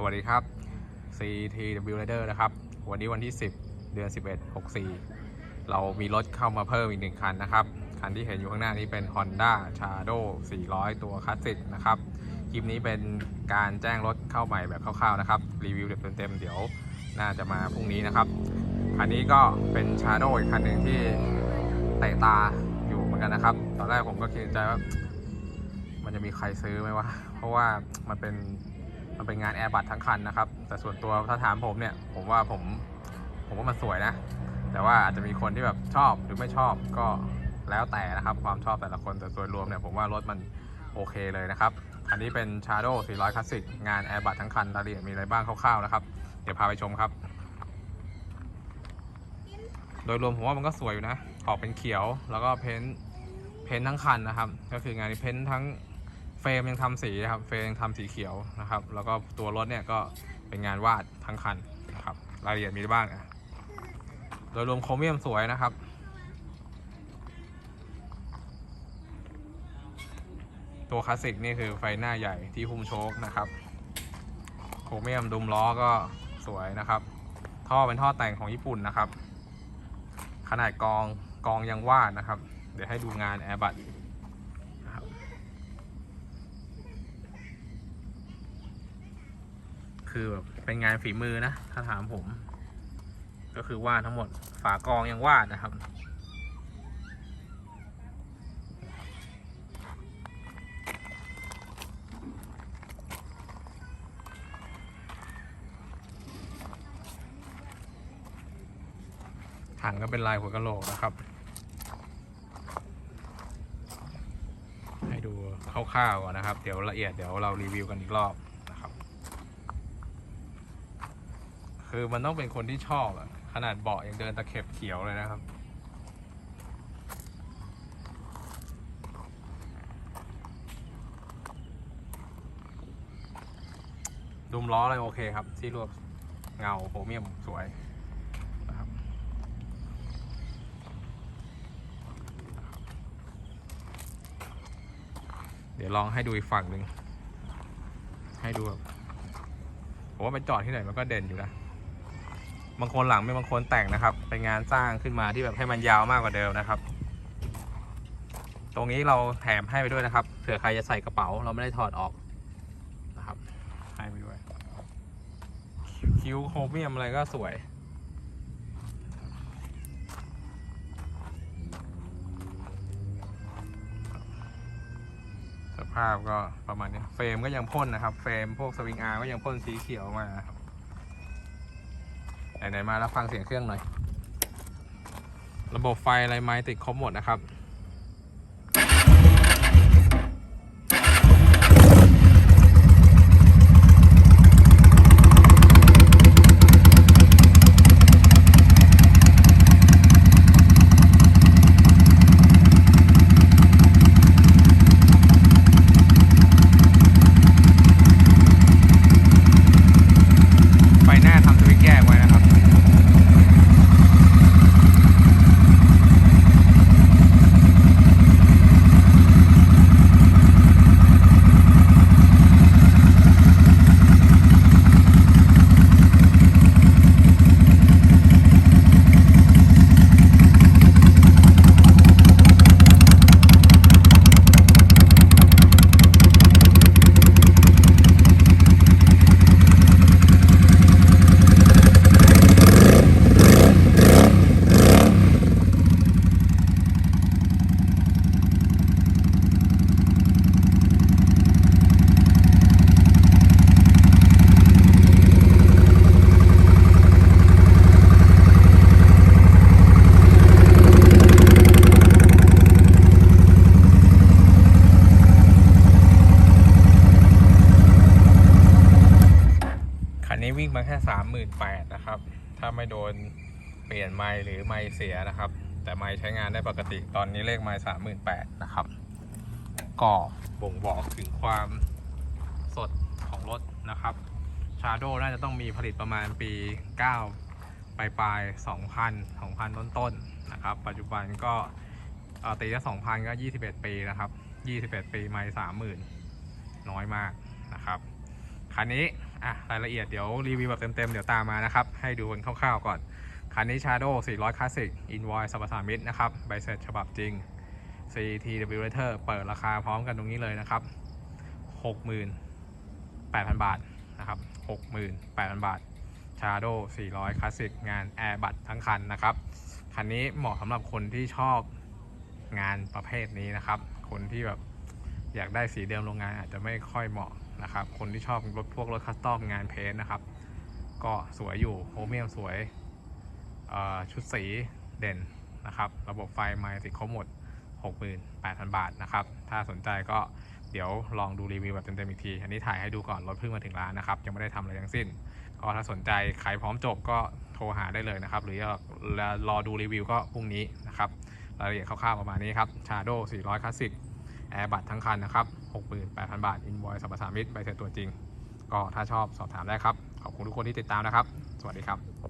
สวัสดีครับ CTW Rider นะครับ วันนี้วันที่ 10 เดือน 11 64 เรามีรถเข้ามาเพิ่มอีกหนึ่งคันนะครับ คันที่เห็นอยู่ข้างหน้านี้เป็น Honda Shadow 400 ตัวคลาสสิกนะครับ คลิปนี้เป็นการแจ้งรถเข้าใหม่แบบคร่าวๆนะครับ รีวิวแบบเต็มๆเดี๋ยวน่าจะมาพรุ่งนี้นะครับ คันนี้ก็เป็น Shadow อีกคันหนึ่งที่เตะตาอยู่เหมือนกันนะครับ ตอนแรกผมก็คิดในใจว่า มันจะมีใครซื้อไหมวะ เพราะว่ามันเป็น มันเป็นงานแอร์บัตทั้งคันนะครับ แต่ส่วนตัวถ้าถามผมเนี่ย ผมว่าผม ผมว่ามันสวยนะ แต่ว่าอาจจะมีคนที่แบบชอบหรือไม่ชอบก็แล้วแต่นะครับ ความชอบแต่ละคนแต่โดยรวมเนี่ยผมว่ารถมันโอเคเลยนะครับคันนี้เป็น Shadow 400 Classic งานแอร์บัตทั้งคันรายละเอียดมีอะไรบ้างคร่าวๆนะครับ เดี๋ยวพาไปชมครับ โดยรวมผมว่ามันก็สวยอยู่นะ ออกเป็นเขียวแล้วก็เพ้นเพ้นทั้งคันนะครับ ก็คืองานนี้เพ้นทั้ง เฟรมยังทำสีนะครับ เฟรมยังทำสีเขียวนะครับ แล้วก็ตัวรถเนี่ยก็เป็นงานวาดทั้งคันนะครับ รายละเอียดมีอะไรบ้างอะโดยรวมโครเมียมสวยนะครับ ตัวคลาสสิกนี่คือไฟหน้าใหญ่ที่หุ้มโชคนะครับโครเมียมดุมล้อก็สวยนะครับ ท่อเป็นท่อแต่งของญี่ปุ่นนะครับ ขนาดกองกองยังวาดนะครับ เดี๋ยวให้ดูงานแอร์บัตนะครับ คือแบบเป็นงานฝีมือนะ ถ้าถามผม ก็คือวาดทั้งหมด ฝากองยังวาดนะครับ ถังก็เป็นลายหัวกะโหลกนะครับ ให้ดูคร่าวๆก่อนนะครับ เดี๋ยวละเอียดเดี๋ยวเรารีวิวกันอีกรอบนะ คือมันต้องเป็นคนที่ชอบอะขนาดเบาะยังเดินตะเข็บเขียวเลยนะครับ ดุมล้ออะไรโอเคครับ ที่รวบเงาโครเมียมสวยนะครับเดี๋ยวลองให้ดูอีกฝั่งหนึ่งให้ดูแบบผมว่าไปจอดที่ไหนมันก็เด่นอยู่นะ บางคนหลังไม่บางคนแต่งนะครับ เป็นงานสร้างขึ้นมาที่แบบให้มันยาวมากกว่าเดิมนะครับ ตรงนี้เราแถมให้ไปด้วยนะครับเผื่อใครจะใส่กระเป๋าเราไม่ได้ถอดออกนะครับให้ไปด้วย คิ้วโครเมียมอะไรก็สวยสภาพก็ประมาณนี้ เฟรมก็ยังพ่นนะครับ เฟรมพวกสวิงอาร์ก็ยังพ่นสีเขียวมาครับ ไหนๆมาแล้วฟังเสียงเครื่องหน่อย ระบบไฟอะไรไม้ติดครบหมดนะครับ ไฟหน้าทำสวิตช์แยกไว้นะครับ คันนี้วิ่งมาแค่สามหมื่นแปดนะครับ ถ้าไม่โดนเปลี่ยนไมล์หรือไมล์เสียนะครับ แต่ไมล์ใช้งานได้ปกติตอนนี้เลขไมล์สามหมื่นแปดนะครับ ก็บ่งบอกถึงความสดของรถนะครับชาโดน่าจะต้องมีผลิตประมาณปี 9 ปลายปลาย2,000 2,000 ต้นๆนนะครับ ปัจจุบันก็เอ่อตีละ2,000 ก็ 21 ปีนะครับ 21 ปีไม่30,000 น้อยมากนะครับ คันนี้อะรายละเอียดเดี๋ยวรีวิวแบบเต็มๆ เดี๋ยวตามมานะครับ ให้ดูกันคร่าวๆก่อน คันนี้ Shadow 400 Classic Invoice สัมปทานมิตรนะครับ ใบเสร็จฉบับจริง CTW Letter เปิดราคาพร้อมกันตรงนี้เลยนะครับ 68,000 บาทนะครับ68,000 บาท Shadow 400 Classic งาน Air บัตทั้งคันนะครับ คันนี้เหมาะสำหรับคนที่ชอบงานประเภทนี้นะครับ คนที่แบบอยากได้สีเดิมโรงงานอาจจะไม่ค่อยเหมาะ นะครับ คนที่ชอบรถพวกรถคัสตอมงานเพนนะครับ ก็สวยอยู่โฮเมียมสวยชุดสีเด่นนะครับ ระบบไฟไมค์ติดครบหมด 68,000 บาทนะครับ ถ้าสนใจก็เดี๋ยวลองดูรีวิวแบบเต็มๆอีกที อันนี้ถ่ายให้ดูก่อน รถเพิ่งมาถึงร้านนะครับ ยังไม่ได้ทำอะไรทั้งสิ้น ก็ถ้าสนใจใครพร้อมจบก็โทรหาได้เลยนะครับ หรือจะรอดูรีวิวก็พรุ่งนี้นะครับ รายละเอียดคร่าวๆประมาณนี้ครับ Shadow 400 Classic แอร์บัตทั้งคันนะครับ 68,000 บาท อิน o อยสัมปทานมิตรใบเสร็จตัวจริง ก็ถ้าชอบสอบถามได้ครับ ขอบคุณทุกคนที่ติดตามนะครับ สวัสดีครับ